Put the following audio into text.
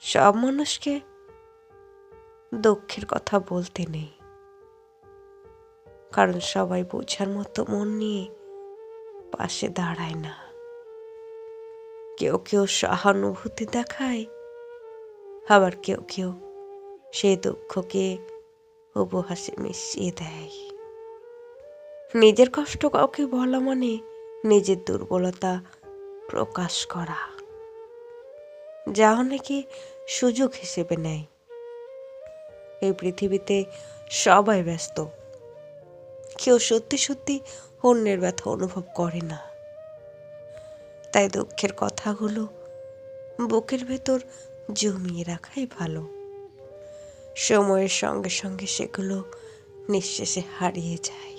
সব মানুষকে দুঃখের কথা বলতে নেই। কারণ সবাই বোঝার মতো মন নিয়ে পাশে দাঁড়ায় না। কেউ কেউ সহানুভূতি দেখায়, আবার কেউ কেউ সেই দুঃখকে উপহাসে মিশিয়ে দেয়। নিজের কষ্ট কাউকে বলা মানে নিজের দুর্বলতা প্রকাশ করা। যা অনেকে সুযোগ হিসেবে নেয়। এই পৃথিবীতে সবাই ব্যস্ত। কেউ সত্যি সত্যি অন্যের ব্যথা অনুভব করে না। তাই দুঃখের কথাগুলো বুকের ভেতর জমিয়ে রাখাই ভালো। সময়ের সঙ্গে সঙ্গে সেগুলো নিঃশেষে হারিয়ে যায়।